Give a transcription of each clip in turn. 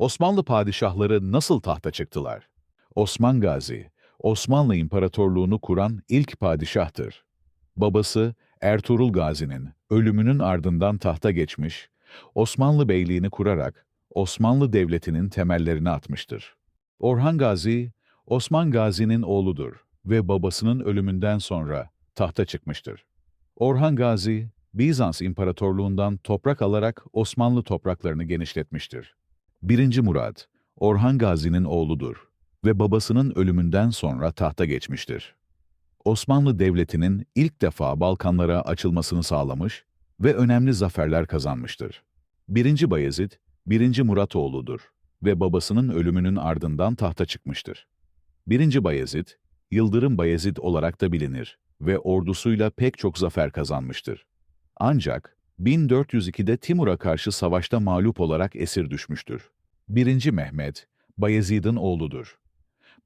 Osmanlı padişahları nasıl tahta çıktılar? Osman Gazi, Osmanlı İmparatorluğunu kuran ilk padişahtır. Babası Ertuğrul Gazi'nin ölümünün ardından tahta geçmiş, Osmanlı Beyliğini kurarak Osmanlı Devleti'nin temellerini atmıştır. Orhan Gazi, Osman Gazi'nin oğludur ve babasının ölümünden sonra tahta çıkmıştır. Orhan Gazi, Bizans İmparatorluğundan toprak alarak Osmanlı topraklarını genişletmiştir. 1. Murat, Orhan Gazi'nin oğludur ve babasının ölümünden sonra tahta geçmiştir. Osmanlı Devleti'nin ilk defa Balkanlara açılmasını sağlamış ve önemli zaferler kazanmıştır. 1. Bayezid, 1. Murat oğludur ve babasının ölümünün ardından tahta çıkmıştır. 1. Bayezid, Yıldırım Bayezid olarak da bilinir ve ordusuyla pek çok zafer kazanmıştır. Ancak 1402'de Timur'a karşı savaşta mağlup olarak esir düşmüştür. 1. Mehmet, Bayezid'in oğludur.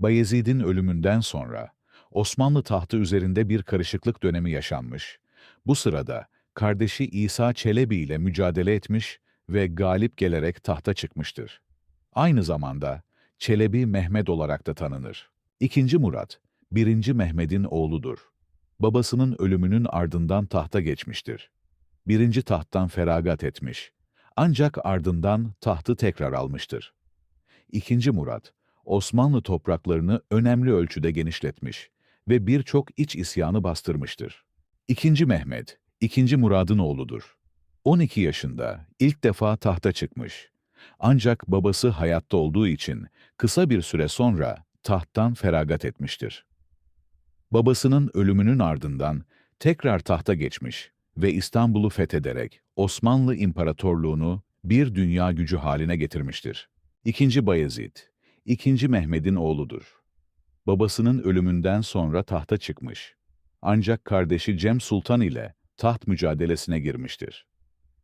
Bayezid'in ölümünden sonra Osmanlı tahtı üzerinde bir karışıklık dönemi yaşanmış. Bu sırada kardeşi İsa Çelebi ile mücadele etmiş ve galip gelerek tahta çıkmıştır. Aynı zamanda Çelebi Mehmet olarak da tanınır. İkinci Murat, 1. Mehmet'in oğludur. Babasının ölümünün ardından tahta geçmiştir. Birinci tahttan feragat etmiş. Ancak ardından tahtı tekrar almıştır. İkinci Murat, Osmanlı topraklarını önemli ölçüde genişletmiş ve birçok iç isyanı bastırmıştır. İkinci Mehmet, ikinci Murad'ın oğludur. 12 yaşında ilk defa tahta çıkmış. Ancak babası hayatta olduğu için kısa bir süre sonra tahttan feragat etmiştir. Babasının ölümünün ardından tekrar tahta geçmiş ve İstanbul'u fethederek Osmanlı İmparatorluğunu bir dünya gücü haline getirmiştir. İkinci Bayezid, ikinci Mehmet'in oğludur. Babasının ölümünden sonra tahta çıkmış. Ancak kardeşi Cem Sultan ile taht mücadelesine girmiştir.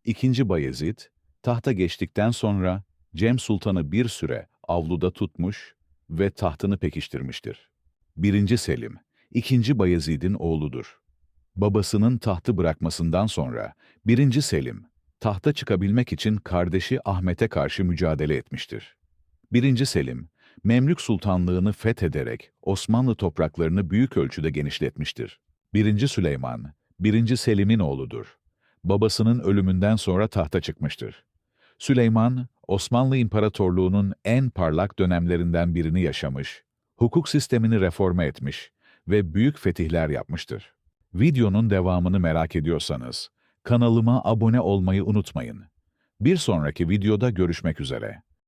İkinci Bayezid, tahta geçtikten sonra Cem Sultan'ı bir süre avluda tutmuş ve tahtını pekiştirmiştir. Birinci Selim, ikinci Bayezid'in oğludur. Babasının tahtı bırakmasından sonra 1. Selim, tahta çıkabilmek için kardeşi Ahmet'e karşı mücadele etmiştir. 1. Selim, Memlük Sultanlığını fethederek Osmanlı topraklarını büyük ölçüde genişletmiştir. 1. Süleyman, 1. Selim'in oğludur. Babasının ölümünden sonra tahta çıkmıştır. Süleyman, Osmanlı İmparatorluğu'nun en parlak dönemlerinden birini yaşamış, hukuk sistemini reforme etmiş ve büyük fetihler yapmıştır. Videonun devamını merak ediyorsanız kanalıma abone olmayı unutmayın. Bir sonraki videoda görüşmek üzere.